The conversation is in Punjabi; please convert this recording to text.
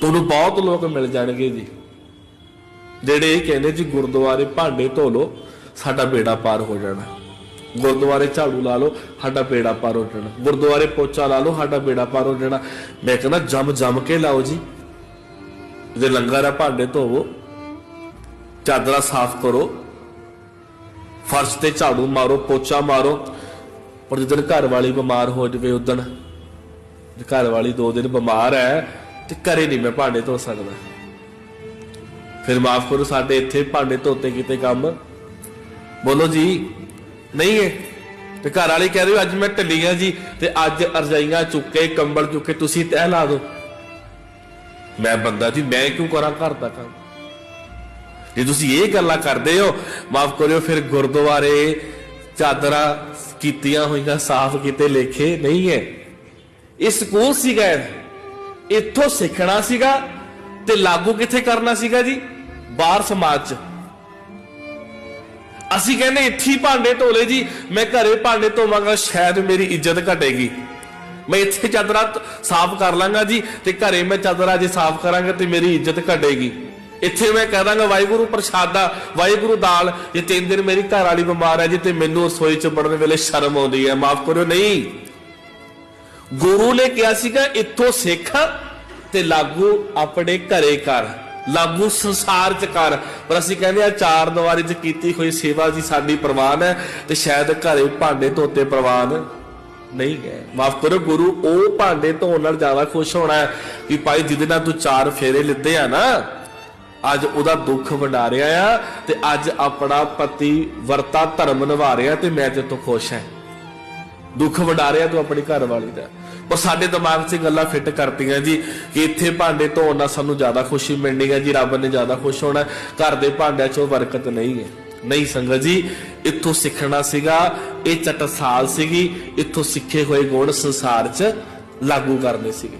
ਤੁਹਾਨੂੰ ਬਹੁਤ ਲੋਕ ਮਿਲ ਜਾਣਗੇ ਜੀ। ਜਿਹੜੇ ਇਹ ਕਹਿੰਦੇ ਜੀ, ਗੁਰਦੁਆਰੇ ਭਾਂਡੇ ਧੋ ਲਓ ਸਾਡਾ ਬੇੜਾ ਪਾਰ ਹੋ ਜਾਣਾ। ਗੁਰਦੁਆਰੇ ਝਾੜੂ ਲਾ ਲਓ, ਸਾਡਾ ਬੇੜਾ ਪਾਰ ਹੋ ਜਾਣਾ। ਗੁਰਦੁਆਰੇ ਪੋਚਾ ਲਾ ਲਓ, ਸਾਡਾ ਬੇੜਾ ਪਾਰ ਹੋ ਜਾਣਾ। ਮੈਂ ਕਹਿੰਦਾ ਜਮ ਜਮ ਕੇ ਲਾਓ ਜੀ। ਜੇ ਲੰਗਰ ਆ, ਭਾਂਡੇ ਧੋਵੋ, ਚਾਦਰਾਂ ਸਾਫ਼ ਕਰੋ, ਫਰਸ਼ ਤੇ ਝਾੜੂ ਮਾਰੋ, ਪੋਚਾ ਮਾਰੋ। ਪਰ ਜਦੋਂ ਘਰ ਵਾਲੀ ਬਿਮਾਰ ਹੋ ਜਾਵੇ, ਉਦਣ ਜੇ ਘਰ ਵਾਲੀ ਦੋ ਦਿਨ ਬਿਮਾਰ ਹੈ ਤੇ ਘਰੇ ਨਹੀਂ ਮੈਂ ਭਾਂਡੇ ਧੋ ਸਕਦਾ। ਫਿਰ ਮਾਫ ਕਰੋ, ਸਾਡੇ ਇੱਥੇ ਭਾਂਡੇ ਧੋਤੇ ਕਿਤੇ ਕੰਮ। ਬੋਲੋ ਜੀ, ਨਹੀਂ ਹੈ। ਤੇ ਘਰ ਵਾਲੇ ਕਹਿ ਰਹੀ ਅੱਜ ਮੈਂ ਢੱਲੀਆਂ ਜੀ, ਤੇ ਅੱਜ ਅਰਜਾਈਆਂ ਚੁੱਕੇ ਕੰਬਲ ਚੁੱਕੇ ਤੁਸੀਂ ਤਹਿ ਲਾ ਦਿਓ। ਮੈਂ ਬੰਦਾ ਜੀ, ਮੈਂ ਕਿਉਂ ਕਰਾਂ ਘਰ ਦਾ ਕੰਮ? ਜੇ ਤੁਸੀਂ ਇਹ ਗੱਲਾਂ ਕਰਦੇ ਹੋ, ਮਾਫ ਕਰਿਓ, ਫਿਰ ਗੁਰਦੁਆਰੇ ਚਾਦਰਾਂ ਕੀਤੀਆਂ ਹੋਈਆਂ, ਸਾਫ਼ ਕੀਤੇ, ਲੇਖੇ, ਨਹੀਂ ਹੈ। ਇਹ ਸਕੂਲ ਸੀਗਾ ਇੱਥੋਂ ਸਿੱਖਣਾ ਸੀਗਾ ਤੇ ਲਾਗੂ ਕਿੱਥੇ ਕਰਨਾ ਸੀਗਾ ਜੀ? ਬਾਹਰ ਸਮਾਜ 'ਚ। ਅਸੀਂ ਕਹਿੰਦੇ ਇੱਥੇ ਭਾਂਡੇ ਧੋਲੇ ਜੀ, ਮੈਂ ਘਰੇ ਭਾਂਡੇ ਧੋਵਾਂਗਾ, ਸ਼ਾਇਦ ਮੇਰੀ ਇੱਜ਼ਤ ਘਟੇਗੀ। ਮੈਂ ਇੱਥੇ ਚਾਦਰਾਂ ਸਾਫ਼ ਕਰ ਲਾਂਗਾ ਜੀ, ਤੇ ਘਰੇ ਮੈਂ ਚਾਦਰਾਂ ਜੇ ਸਾਫ਼ ਕਰਾਂਗਾ ਤੇ ਮੇਰੀ ਇੱਜ਼ਤ ਘਟੇਗੀ। ਇੱਥੇ ਮੈਂ ਕਹਿ ਦਾਂਗਾ, ਵਾਹਿਗੁਰੂ ਪ੍ਰਸ਼ਾਦਾ, ਵਾਹਿਗੁਰੂ ਦਾਲ, ਜੇ ਤਿੰਨ ਦਿਨ ਮੇਰੀ ਘਰ ਵਾਲੀ ਬਿਮਾਰ ਹੈ ਜੀ, ਤੇ ਮੈਨੂੰ ਰਸੋਈ 'ਚ ਵੜਨ ਵੇਲੇ ਸ਼ਰਮ ਆਉਂਦੀ ਹੈ। ਮਾਫ ਕਰਿਓ, ਨਹੀਂ। ਗੁਰੂ ਨੇ ਕਿਹਾ ਸੀਗਾ, ਇੱਥੋਂ ਸਿੱਖ ਤੇ ਲਾਗੂ ਆਪਣੇ ਘਰੇ ਕਰ, ਲਾਗੂ ਸੰਸਾਰ ਚ ਕਰ। ਪਰ ਅਸੀਂ ਕਹਿੰਦੇ ਆ ਚਾਰ ਦੀਵਾਰੀ ਚ ਕੀਤੀ ਹੋਈ ਸੇਵਾ ਜੀ ਸਾਡੀ ਪ੍ਰਵਾਨ ਹੈ ਤੇ ਸ਼ਾਇਦ ਘਰੇ ਭਾਂਡੇ ਧੋਤੇ ਪ੍ਰਵਾਨ ਨਹੀਂ ਗਏ। ਮਾਫ ਕਰੋ ਗੁਰੂ, ਉਹ ਭਾਂਡੇ ਧੋਣ ਨਾਲ ਜ਼ਿਆਦਾ ਖੁਸ਼ ਹੋਣਾ ਹੈ ਕਿ ਭਾਈ ਜਿਹਦੇ ਨਾਲ ਤੂੰ ਚਾਰ ਫੇਰੇ ਲਿੱਤੇ ਆ ਨਾ, ਅੱਜ ਉਹਦਾ ਦੁੱਖ ਵੰਡਾ ਰਿਹਾ ਆ ਤੇ ਅੱਜ ਆਪਣਾ ਪਤੀ ਵਰਤਾ ਧਰਮ ਨਿਭਾ ਰਿਹਾ ਤੇ ਮੈਂ ਤੇ ਤੋਂ ਖੁਸ਼ ਹਾਂ। ਦੁੱਖ ਵੰਡਾ ਰਿਹਾ ਤੂੰ ਆਪਣੀ ਘਰ ਵਾਲੀ ਦਾ। ਪਰ ਸਾਡੇ ਦਿਮਾਗ 'ਚ ਇਹ ਗੱਲਾਂ ਫਿੱਟ ਕਰਤੀਆਂ ਜੀ ਕਿ ਇੱਥੇ ਭਾਂਡੇ ਧੋਣ ਨਾਲ ਸਾਨੂੰ ਜ਼ਿਆਦਾ ਖੁਸ਼ੀ ਮਿਲਣੀ ਹੈ ਜੀ, ਰੱਬ ਨੇ ਜ਼ਿਆਦਾ ਖੁਸ਼ ਹੋਣਾ ਘਰ ਦੇ ਭਾਂਡਿਆਂ 'ਚ ਉਹ ਬਰਕਤ ਨਹੀਂ ਹੈ। ਨਹੀਂ ਸੰਗਤ ਜੀ, ਇੱਥੋਂ ਸਿੱਖਣਾ ਸੀਗਾ, ਇਹ ਚਟਸਾਲ ਸੀਗੀ, ਇੱਥੋਂ ਸਿੱਖੇ ਹੋਏ ਗੁਣ ਸੰਸਾਰ 'ਚ ਲਾਗੂ ਕਰਨੇ ਸੀਗੇ।